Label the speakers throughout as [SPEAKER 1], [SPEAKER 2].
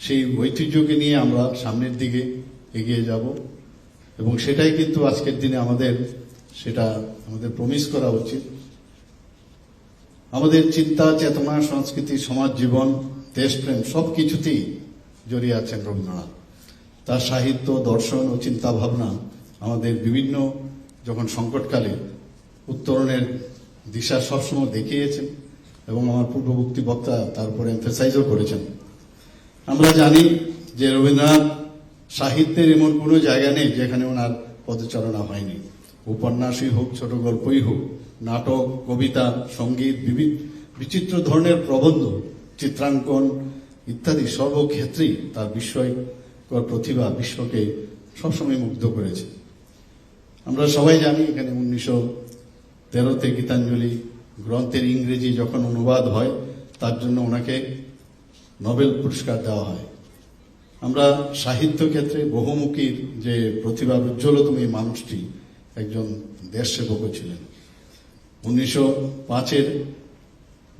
[SPEAKER 1] সেই ঐতিহ্যকে নিয়ে আমরা সামনের দিকে এগিয়ে যাব। এবং সেটাই কিন্তু আজকের দিনে আমাদের, সেটা আমাদের প্রমিস করা উচিত। আমাদের চিন্তা, চেতনা, সংস্কৃতি, সমাজ জীবন, দেশপ্রেম সব কিছুতেই জড়িয়ে আছেন রবীন্দ্রনাথ। তার সাহিত্য, দর্শন ও চিন্তা ভাবনা আমাদের বিভিন্ন যখন সংকটকালে উত্তরণের দিশা সবসময় দেখিয়েছেন এবং আমার পূর্ববর্তী বক্তা তারপরে এমফেসাইজও করেছেন। আমরা জানি যে রবীন্দ্রনাথ সাহিত্যের এমন কোনো জায়গা নেই যেখানে ওনার পদচারণা হয়নি। উপন্যাসই হোক, ছোট গল্পই হোক, নাটক, কবিতা, সংগীত বিবিধ বিচিত্র ধরনের প্রবন্ধ, চিত্রাঙ্কন ইত্যাদি সর্বক্ষেত্রেই তার বিস্ময়কর প্রতিভা বিশ্বকে সবসময় মুগ্ধ করেছে। আমরা সবাই জানি এখানে উনিশশো তেরোতে গীতাঞ্জলি গ্রন্থের ইংরেজি যখন অনুবাদ হয়, তার জন্য ওনাকে নোবেল পুরস্কার দেওয়া হয়। আমরা সাহিত্য ক্ষেত্রে বহুমুখীর যে প্রতিভা উজ্জ্বলতম এই মানুষটি একজন দেশসেবকও ছিলেন। উনিশশো পাঁচের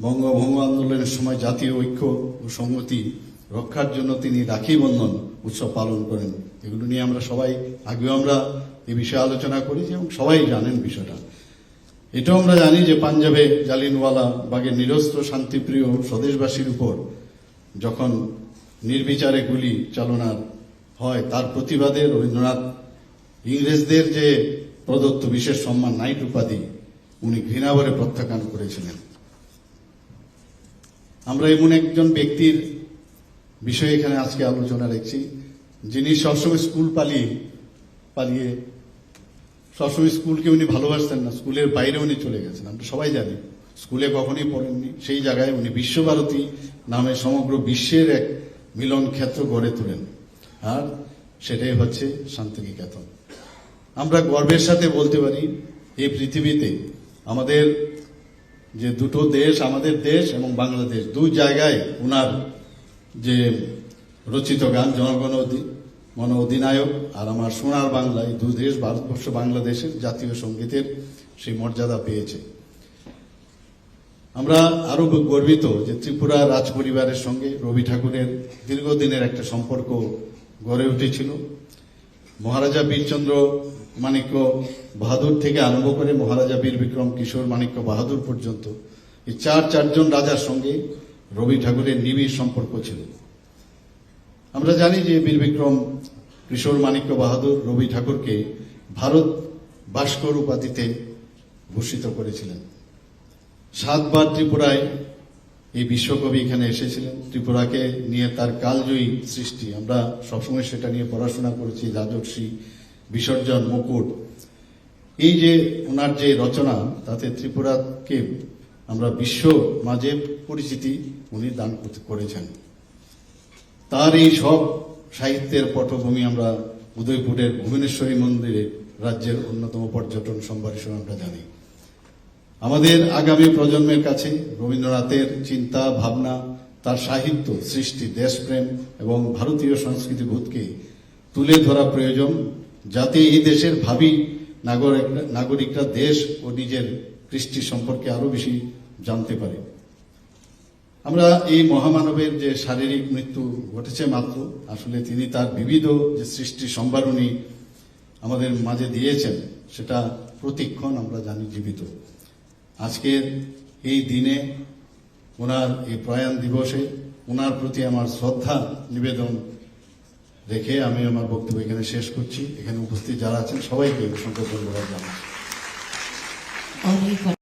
[SPEAKER 1] বঙ্গভঙ্গ আন্দোলনের সময় জাতীয় ঐক্য ও সংহতি রক্ষার জন্য তিনি রাখি বন্ধন উৎসব পালন করেন। এগুলো নিয়ে আমরা সবাই, আগেও আমরা এই বিষয়ে আলোচনা করেছি এবং সবাই জানেন বিষয়টা। এটাও আমরা জানি যে পাঞ্জাবে জালিনওয়ালা বাগের নিরস্ত্র, শান্তিপ্রিয় স্বদেশবাসীর উপর যখন নির্বিচারে গুলি চালনার হয়, তার প্রতিবাদে রবীন্দ্রনাথ ইংরেজদের যে প্রদত্ত বিশেষ সম্মান, নাইট উপাধি, উনি ঘৃণাভরে প্রত্যাখ্যান করেছিলেন। আমরা এমন একজন ব্যক্তির বিষয়ে এখানে আজকে আলোচনা রেখেছি, যিনি সবসময় স্কুল পালিয়ে পালিয়ে, সবসময় স্কুলকে উনি ভালোবাসতেন না, স্কুলের বাইরে উনি চলে গেছেন। আমরা সবাই জানি স্কুলে কখনই পড়েননি। সেই জায়গায় উনি বিশ্বভারতী নামে সমগ্র বিশ্বের এক মিলন ক্ষেত্র গড়ে তোলেন। আর সেটাই হচ্ছে শান্তিনিকেতন। আমরা গর্বের সাথে বলতে পারি, এই পৃথিবীতে আমাদের যে দুটো দেশ, আমাদের দেশ এবং বাংলাদেশ, দুই জায়গায় উনার যে রচিত গান, জনগণ মন অধিনায়ক আর আমার সোনার বাংলা এই দুই দেশ, ভারতবর্ষ, বাংলাদেশের জাতীয় সঙ্গীতের সেই মর্যাদা পেয়েছে। আমরা আরও গর্বিত যে ত্রিপুরা রাজ পরিবারের সঙ্গে রবি ঠাকুরের দীর্ঘদিনের একটা সম্পর্ক গড়ে উঠেছিল। মহারাজা বীরচন্দ্র মাণিক্য বাহাদুর থেকে আরম্ভ করে মহারাজা বীর বিক্রম কিশোর মাণিক্য বাহাদুর পর্যন্ত এই চার চারজন রাজার সঙ্গে রবি ঠাকুরের নিবিড় সম্পর্ক ছিল। আমরা জানি যে বীর বিক্রম কিশোর মাণিক্য বাহাদুর রবি ঠাকুরকে ভারত ভাস্কর উপাধিতে ভূষিত করেছিলেন। সাতবার ত্রিপুরায় এই বিশ্বকবি এখানে এসেছিলেন। ত্রিপুরাকে নিয়ে তার কালজয়ী সৃষ্টি। আমরা সবসময় সেটা নিয়ে পড়াশোনা করেছি। রাজর্ষি বিসর্জন মুকুট। এই যে ওনার যে রচনা, তাতে ত্রিপুরাকে আমরা বিশ্ব মাঝে পরিচিতি উনি দান করেছেন। তার এই সব সাহিত্যের পটভূমি আমরা উদয়পুরের ভুবনেশ্বরী মন্দিরে রাজ্যের অন্যতম পর্যটন সম্ভার হিসেবে আমরা জানি। আমাদের আগামী প্রজন্মের কাছে রবীন্দ্রনাথের চিন্তা, ভাবনা, তার সাহিত্য, সৃষ্টি, দেশপ্রেম এবং ভারতীয় সংস্কৃতি বোধকে তুলে ধরা প্রয়োজন যাতে এই দেশের ভাবি নাগরিক, নাগরিকরা দেশ ও নিজের কৃষ্টি সম্পর্কে আরও বেশি জানতে পারে। আমরা এই মহামানবের যে শারীরিক মৃত্যু ঘটেছে মাত্র, আসলে তিনি তার বিবিধ যে সৃষ্টি সম্ভারণী আমাদের মাঝে দিয়েছেন, সেটা প্রতিক্ষণ আমরা জানি জীবিত। আজকের এই দিনে ওনার এই প্রয়াণ দিবসে ওনার প্রতি আমার শ্রদ্ধা নিবেদন রেখে আমি আমার বক্তব্য এখানে শেষ করছি। এখানে উপস্থিত যারা আছেন সবাইকে অসংখ্য ধন্যবাদ জানাচ্ছি।